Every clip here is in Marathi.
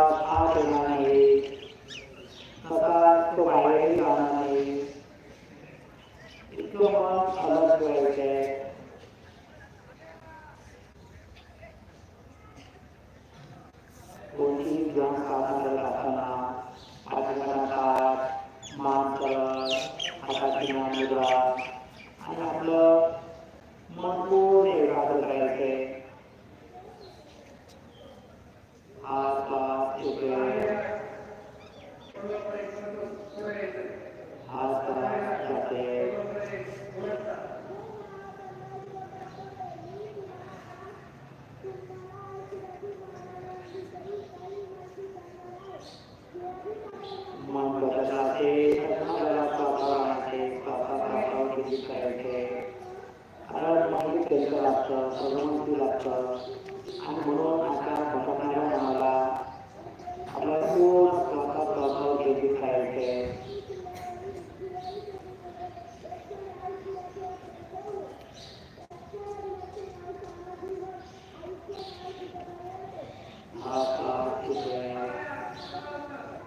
ปาอาตุมาเนปปาตุมา पाय उभे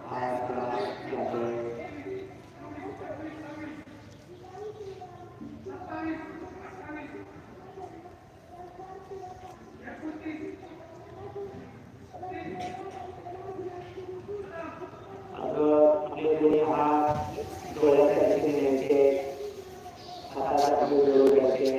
हात पाय जाते अगं आपले दोन्ही हात डोळ्याच्या दिशेने न्यायचे हाताला आपले डोळे घ्यायचे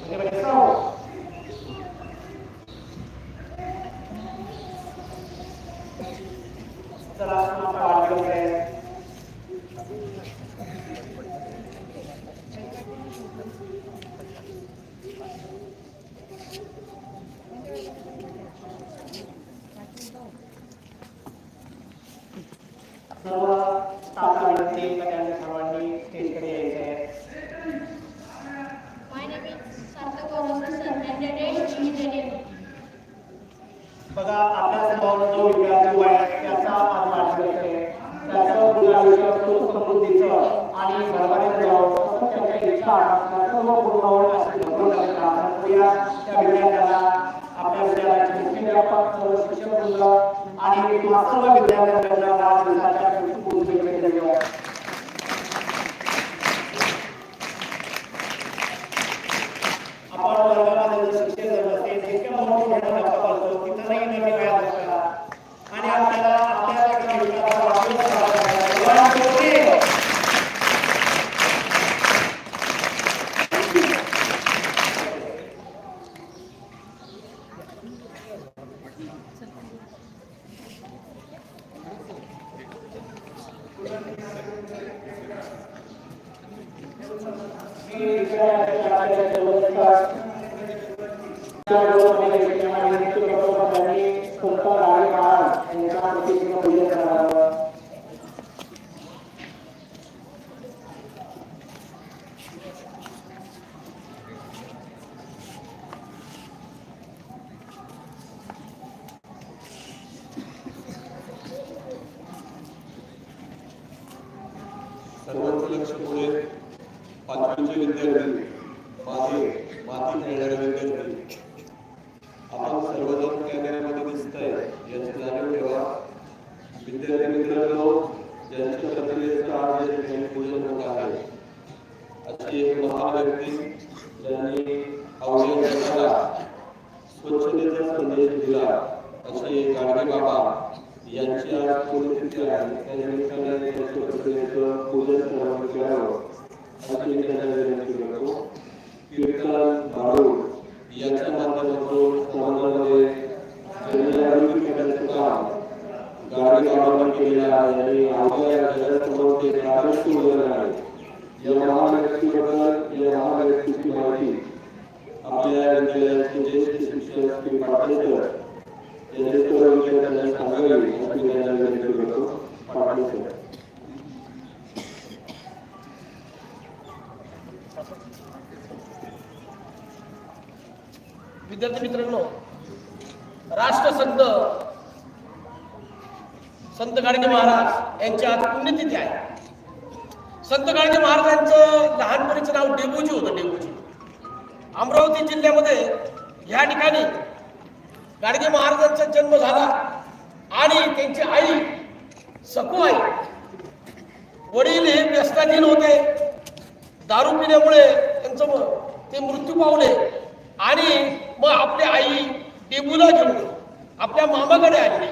म्हणजे म्हणजे साव. चला आपण वाढवलं आहे सर्व स्टाफ विनंती त्यांनी सर्वांनी स्टेजकडे यायचं आहे My name is Sarthak Gaurav and the date is the name. बघा आपल्यासमोर जो विद्यार्थी उभा आहे त्याचा आज वाढदिवस आहे त्याचं गुलाबीचं सुख समृद्धीचं आणि भरभराट जावं असं त्याच्या इच्छा त्या सर्व पूर्ण होईल अशी भरपूर आपण प्रार्थना करूया त्या विद्यार्थ्याला आपल्या विद्यालयाचे मुख्याध्यापक सर्व शिक्षक वृंद आणि तुम्हा सर्व विद्यार्थ्यांना वाढदिवसाच्या खूप शुभेच्छा देऊया आपण वर्गामध्ये जर शिक्षक जर नसेल जितक्या मोठं मोठं धक्का बसतो तिथं नाही नवीन व्याज करा आणि आपल्याला आपल्या एका मित्राचा वाढदिवस साजरा करायचा आहे. One, two, three. मी विद्यालयाच्या शाळेच्या व्यवस्था त्याचबरोबर विद्यालयाचे व्यवस्थापक यांनी संत राणे महाराज यांच्या प्रतिमेचं पूजन करावं सर्वांचं लक्ष पुढे पाचवीचे विद्यार्थी माझे माती खेळणारे विद्यार्थी आपण सर्वजण कॅमेऱ्यामध्ये दिसताय याची जाणीव ठेवा विद्यार्थी मित्रांनो ज्यांच्या प्रतिमेचं आज या ठिकाणी पूजन होत आहे अशी एक महान व्यक्ती ज्यांनी अवघ्या जगाला स्वच्छतेचा संदेश दिला असे एक गाडगे बाबा यांची आज पुण्यतिथी आहे त्या निमित्ताने त्यांच्या प्रतिमेचं पूजन सर्वांनी करावं अशी मी त्यांना विनंती करतो कीर्तन भारूड यांच्या माध्यमातून समाजामध्ये जनजागृती करण्याचं काम गाडगे बाबांनी केलेलं आहे आणि अवघ्या जगासमोर ते एक आदर्श उदाहरण आहे या महान व्यक्तीबद्दल या महान व्यक्तीची माहिती आपल्या विद्यालयाचे ज्येष्ठ शिक्षक श्री पाटणेकर यांनी सर्व विद्यार्थ्यांना सांगावी अशी मी यांना विनंती करतो पाटणेकर विद्यार्थी मित्रांनो राष्ट्रसंत संत गाडगे महाराज यांची आज पुण्यतिथी आहे. संत गाडगे महाराजांचं लहानपणीचं नाव डेबूजी होतं डेबूजी. अमरावती जिल्ह्यामध्ये ह्या ठिकाणी गाडगे महाराजांचा जन्म झाला आणि त्यांची आई सकू आई वडील हे व्यस्ताधीन होते. दारू पिण्यामुळे त्यांचं ते मृत्यू पावले. आणि मग आपली आई टेबूला घेऊन आपल्या मामाकडे आली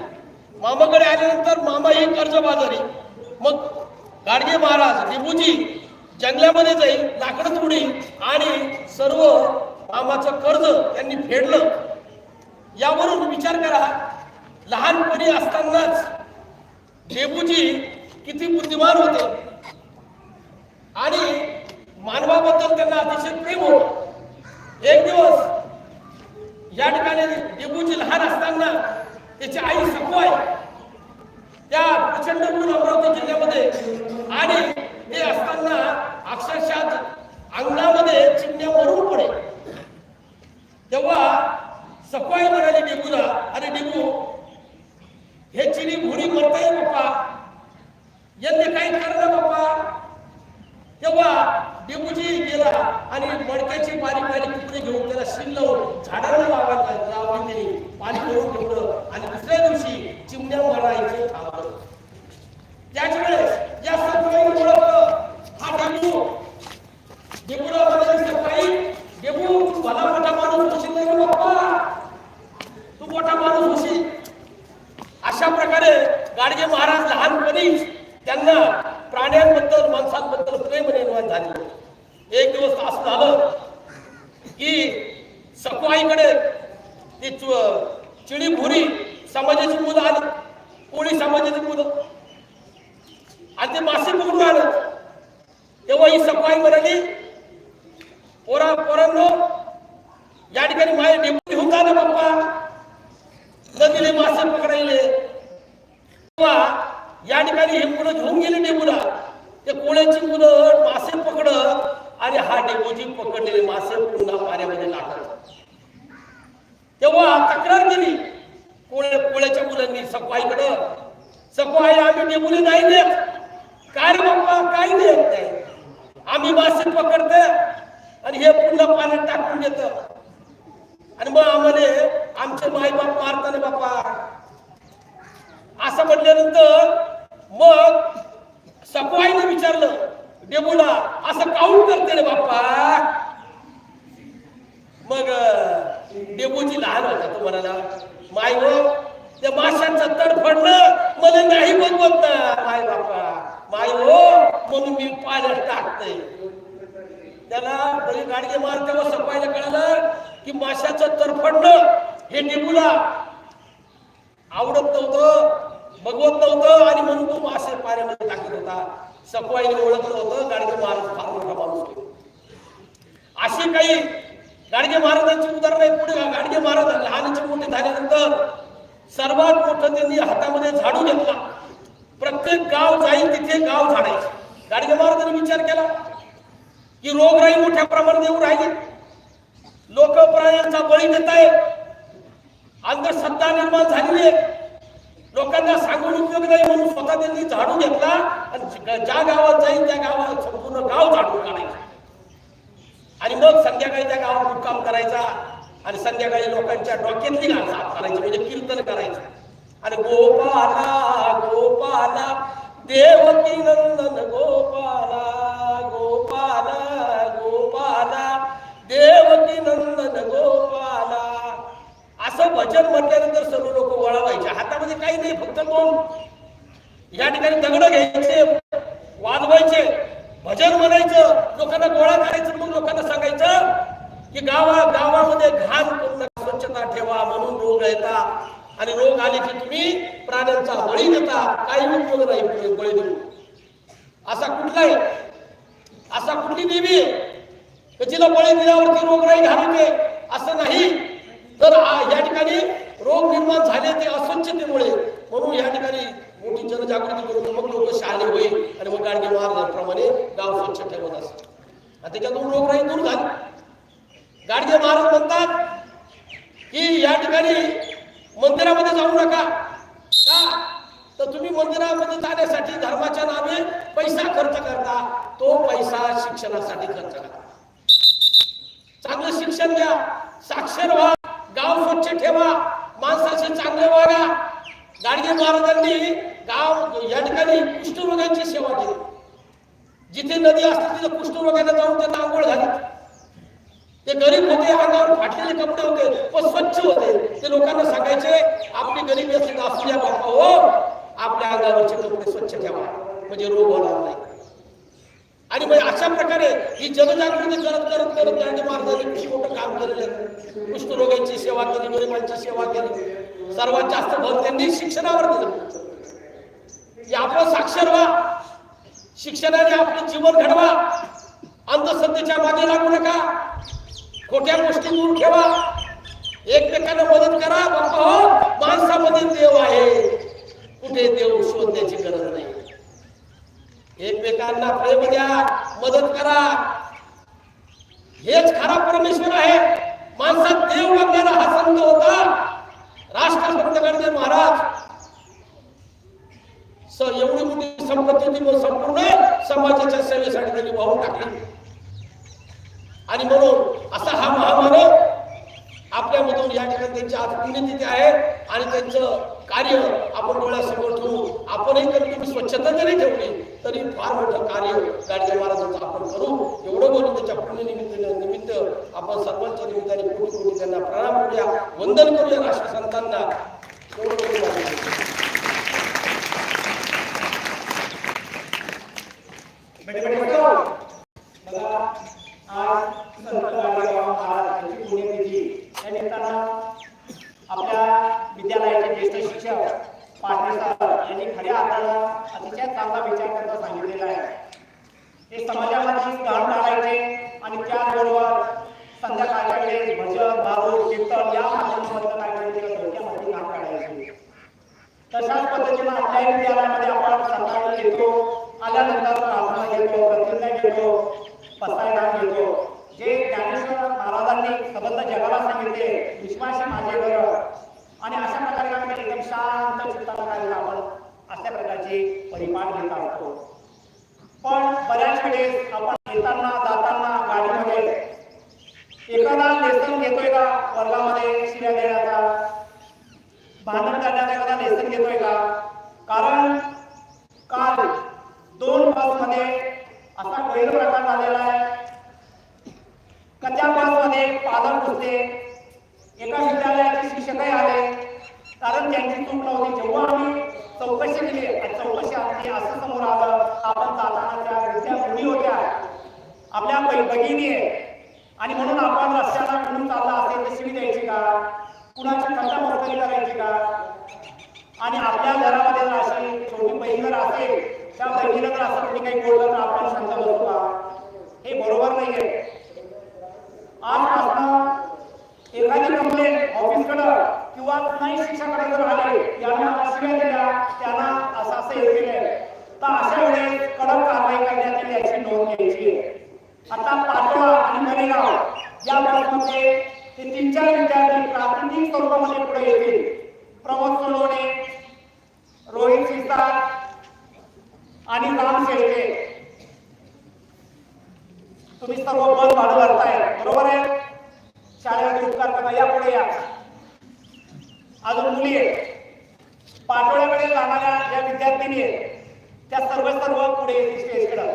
मामाकडे आल्यानंतर मामा ही कर्जबाजारी मग गाडगे महाराज डेबूजी जंगलामध्ये जाईल लाकडं तुडी आणि सर्व मामाचं कर्ज त्यांनी फेडलं. यावरून विचार करा लहानपणी असतानाच डेबूजी किती बुद्धिमान होते. आणि मानवाबद्दल त्यांना अतिशय प्रेम होतं. एक दिवस या ठिकाणी डिबूची लहान असताना त्याची आई सकू आहे त्या प्रचंड ऊन अमरावती जिल्ह्यामध्ये आणि ते असताना अक्षरशः अंगणामध्ये चिमण्या मरून पडे तेव्हा सफाई म्हणाली डेबूला अरे डेबू हे चिनी भुरी मरताय बाप्पा यांनी काही करणं बाप्पा तेव्हा डेबूजी गेला आणि मडक्याची बारीक बारीक तुकडे घेऊन त्याला शिल लावून झाडाला लावायला लावली त्यांनी पाणी करून ठेवलं आणि दुसऱ्या दिवशी चिमण्या मरायचे थांबलं त्याच वेळेस या सफाई ओळखलं हा डेबू डेबूला म्हणाली सफाई डेबू तू भला मोठा माणूस होशील नाही रे बाप्पा तू मोठा माणूस होशील अशा प्रकारे गाडगे महाराज लहानपणी त्यांना प्राण्यांबद्दल माणसांबद्दल प्रेम निर्माण झाले. एक दिवस असं झालं की सफाईकडे ती चिडी भुरी समाजाची मुलं आली. कोळी समाजाची मुलं. आणि ते मासे पकडून आलं. तेव्हा ही सफाई म्हणाली पोरा पोरांनो या ठिकाणी माझे डेप्युटी होऊन जा ना नदीने मासे पकडायले. तेव्हा या ठिकाणी हे मुलं घेऊन गेले डेबूला ते कोळ्याची मुलं मासे पकडत आणि हा डेबूजी पकडलेले मासे पुन्हा पाण्यामध्ये टाकत तेव्हा तक्रार केली. कोळ्या कोळ्याच्या मुलांनी सफाईकडं सकवाई आम्ही डेबुले नाही देत. काय रे बाप्पा काही देत नाही? आम्ही मासे पकडत आणि हे पुन्हा पाण्यात टाकून देत. आणि मग आम्हाला आमचे मायबाप मारताना बाप्पा असं म्हटल्यानंतर मग सफाईने विचारलं डेबूला असं काऊन करते रे बाप्पा? मग डेबूची लहान होता तो म्हणाला माय हो त्या माशांचं तडफडणं मला नाही बघवत ना माय बाप्पा माय हो म्हणून मी पाण्यात टाकते त्याला गाडगे मारते व सफाईला कळालं की माशाचं तरफडणं हे निबुला आवडत नव्हतं बघवत नव्हतं आणि म्हणून तो मासे पाण्यामध्ये टाकत होता. सफाईने ओळखलं होतं गाडगे महाराज फार मोठा माणूस होते. अशी काही गाडगे महाराजांची उदाहरण आहे पुढे. गाडगे महाराज लहानची मोठे झाल्यानंतर सर्वात मोठं त्यांनी हातामध्ये झाडू घेतला. प्रत्येक गाव जाईल तिथे गाव झाडायचे. गाडगे महाराजांनी विचार केला की रोगराई मोठ्या प्रमाणात येऊ राहिली. लोक प्राण्यांचा बळी देत आहे. अंधश्रद्धा निर्माण झालेली आहे. लोकांना सांगून उपयोग नाही म्हणून स्वतः त्यांनी झाडू घेतला आणि ज्या गावात जाईल त्या गावात संपूर्ण गाव झाडून काढायचं. आणि मग संध्याकाळी त्या गावात मुक्काम करायचा आणि संध्याकाळी लोकांच्या डोक्यातली गाणं साफ करायची म्हणजे कीर्तन करायचं. आणि गोपाला गोपाला देवकी नंदन गोपाला असं भजन म्हटल्यानंतर सर्व लोक वळवायचे हातामध्ये काही नाही फक्त दोन या ठिकाणी दगड घ्यायचे वाजवायचे भजन म्हणायचं लोकांना गोळा करायचं मग लोकांना सांगायचं की गावा गावामध्ये घाण करू नका स्वच्छता ठेवा म्हणून रोग येतात आणि रोग आले की तुम्ही प्राण्यांचा बळी देता. काही उपयोग नाही बळी देऊ असा कुठलाही असा कुठली देवी आहे जिला बळी दिल्यावरती रोगराई घालवते असं नाही. तर या ठिकाणी रोग निर्माण झाले ते अस्वच्छतेमुळे म्हणून या ठिकाणी मोठी जनजागृती करून मग लोक शहाणे होईल आणि मग गाडगे महाराजांप्रमाणे गाव स्वच्छ ठेवत असतात आणि त्याच्यातून रोगराई दूर झाली गाडगे महाराज म्हणतात की या ठिकाणी मंदिरामध्ये जाऊ नका का तर तुम्ही मंदिरामध्ये जाण्यासाठी धर्माच्या नावे पैसा खर्च करता तो पैसा शिक्षणासाठी खर्च करा चांगलं शिक्षण घ्या साक्षर व्हा गाव स्वच्छ ठेवा माणसाशी चांगले वागा गाडगे महाराजांनी गाव या ठिकाणी कुष्ठरोगांची जिथे नदी असते तिथे कुष्ठरोगाने जाऊन त्यांना आंघोळ झाली. ते गरीब होते अंगावर फाटलेले कपडे होते पण स्वच्छ होते. ते लोकांना सांगायचे आपली गरीब असली असू द्या बाप्पा हो. आपल्या अंगावरचे कपडे स्वच्छ ठेवा. म्हणजे रोग होणार नाही. आणि मग अशा प्रकारे ही जनजागृती करत करत करत गांधी महाराजांनी मोठं काम केलेलं आहे. कुष्ठरोगांची सेवा केली गरिबांची सेवा केली. सर्वात जास्त भर त्यांनी शिक्षणावर दिलं. की आपण साक्षर व्हा. शिक्षणाने आपलं जीवन घडवा. अंधश्रद्धेच्या मागे लागू नका. खोट्या गोष्टी दूर ठेवा. एकमेकांना मदत करा. बाप्पा हो माणसामध्ये देव आहे. कुठे देव शोधण्याची गरज नाही. एकमेकांना प्रेम द्या मदत करा. हेच खरा परमेश्वर आहे. माणसात देव बघणारा हा संत होता. राष्ट्रसंत गांधी महाराज. एवढी मोठी संपत्ती मग संपूर्ण समाजाच्या सेवेसाठी त्यांनी वाहून टाकली. आणि म्हणून असा हा महामानव आपल्यामधून या ठिकाणी त्यांची आज पुण्यतिथी आहे आणि त्यांचं कार्य आपण डोळ्यासमोर ठेवू. आपणही कधी तुम्ही स्वच्छता जरी ठेवली तरी फार मोठं कार्य गाडगे महाराजांचं आपण करू. एवढं बोलून त्याच्या पुण्यनिमित्त निमित्त आपण सर्वांच्या निमित्ताने कोटी कोटी त्यांना प्रणाम करूया. वंदन करूया राष्ट्रसंतांना. एवढं आज संत महाराज या निमित्तानं आपल्या विद्यालयाचे ज्येष्ठ शिक्षक पाटील यांनी खऱ्या अर्थानं अतिशय चांगला विचार करता सांगितलेला आहे ते समाजामध्ये घाण टाळायचे आणि त्याबरोबर संध्याकाळच्या वेळेस भजन भारूड कीर्तन या माध्यमामधून काय करायचे काढायचे तशाच पद्धतीनं आपल्या विद्यालयामध्ये आपण सकाळी येतो आल्यानंतर प्रार्थना घेतो प्रतिज्ञा घेतो पसायदान घेतो. जे ज्ञानेश्वर महाराजांनी सबंध जगाला सांगितले विश्वासी माझे घर आणि अशा प्रकारे आम्ही एकदम शांत चित्ताला काय आपण अशा प्रकारची परिपाठ घेत असतो पण बऱ्याच वेळेस आपण येताना जाताना गाडीमध्ये एखादा लेसन घेतोय का? वर्गामध्ये शिव्या देण्याचा? भांडण करण्याचा एखादा लेसन घेतोय का? कारण काल दोन बसमध्ये असा गैरप्रकार झालेला आहे. का त्या बसमध्ये पालक होते. एका विद्यालयाचे शिक्षकही आले. कारण त्यांची चूक नव्हती. जेव्हा आम्ही चौकशी केली आणि चौकशी आमची असं समोर आलं आपण जाताना त्या विद्या मुली होत्या. आपल्या बहिणी आहे. आणि म्हणून आपण रस्त्याला कुठून चालला असेल तर शिवी द्यायची का? कुणाची कथा मोडकरी करायची का? आणि आपल्या घरामध्ये अशी छोटी बहीण असेल त्या जर असं कोणी काही बोललं तर आपण शांत बसतो का? हे बरोबर नाहीये. आजपासून एखादी कंप्लेंट ऑफिसकडं किंवा कुणाही शिक्षकाकडे जर आले यांना शिव्या दिल्या त्यांना असं असं हे केलंय तर अशा वेळेस कडक कारवाई करण्यात येईल याची नोंद घ्यायची आहे. आता पाटोळा आणि मरेगाव या बसमध्ये ते तीन चार विद्यार्थी प्राथमिक स्वरूपामध्ये पुढे येतील. प्रमोद सोनवणे रोहित शिरसाट आणि राम शेळके तुम्ही सर्व मन भाडं करताय बरोबर आहे? शाळेमध्ये उपकार करा या पुढे या. अजून मुली आहेत. पाटोळ्याकडे जाणाऱ्या ज्या विद्यार्थिनी आहेत. त्या सर्व सर्व पुढे स्टेजकडे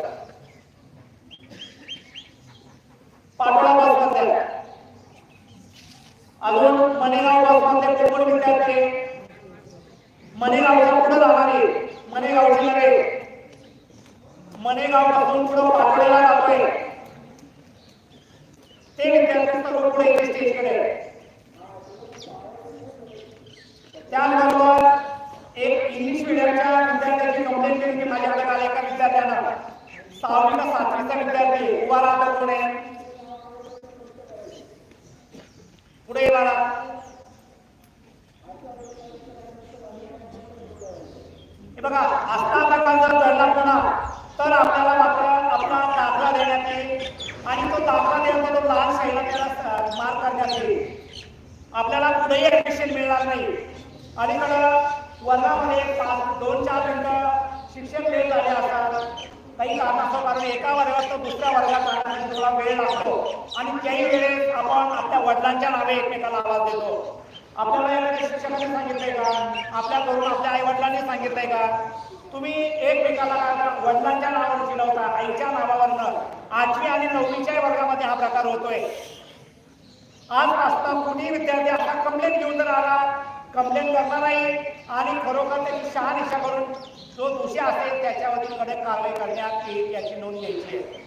पाटोळा बसमध्ये अजून मनेगाव बसमध्ये ते पण विद्यार्थी आहे. मनेगावच्या पुढे जाणारे मनेगावची नव्हे मनेगावपासून पुढे पाटोळ्याला जातोय. ते विद्यार्थी सर्व पुढे येते स्टेजकडे त्याचबरोबर एक इंग्लिश मिडियमच्या विद्यार्थ्याची कंप्लेंट केली की माझ्याकडे. आल्या एका विद्यार्थ्यांना. सहावी का सातवीचा विद्यार्थी उभा राहतो कोण आहे पुढे ये हे बघा असा प्रकार जर घडला पुन्हा तर आपल्याला मात्र आपला दाखला देण्यात येईल. आणि तो दाखला देऊन तो लहान साईला त्याला स- मार करण्यात येईल. आपल्याला कुठेही ऍडमिशन मिळणार नाही. अलीकडं वर्गामध्ये पाच दोन चार मिनिटं शिक्षण वेळ झाले असतात. काही कारणाचं कारण एका वर्गात तर दुसऱ्या वर्गात जाण्यासाठी थोडा वेळ लागतो. आणि त्याही वेळेस आपण आपल्या वडिलांच्या नावे एकमेकाला आवाज देतो. आपल्याला याकडे शिक्षकांनी सांगितलंय का? आपल्या करून आपल्या आई वडिलांनी सांगितलंय का? तुम्ही एकमेकाला वडिलांच्या नावावर चिडवता आईच्या नावावरनं. आठवी आणि नववीच्या वर्गामध्ये हा प्रकार होतोय. आज असता कुणी विद्यार्थी असा कंप्लेंट घेऊन जर आला कंप्लेंट करणार आणि खरोखर त्याची शहानिशा करून जो दोषी असेल त्याच्यावरती कडक कारवाई करण्यात येईल याची नोंद घ्यायची आहे.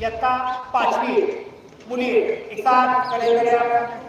इयत्ता पाचवी मुली एक कडे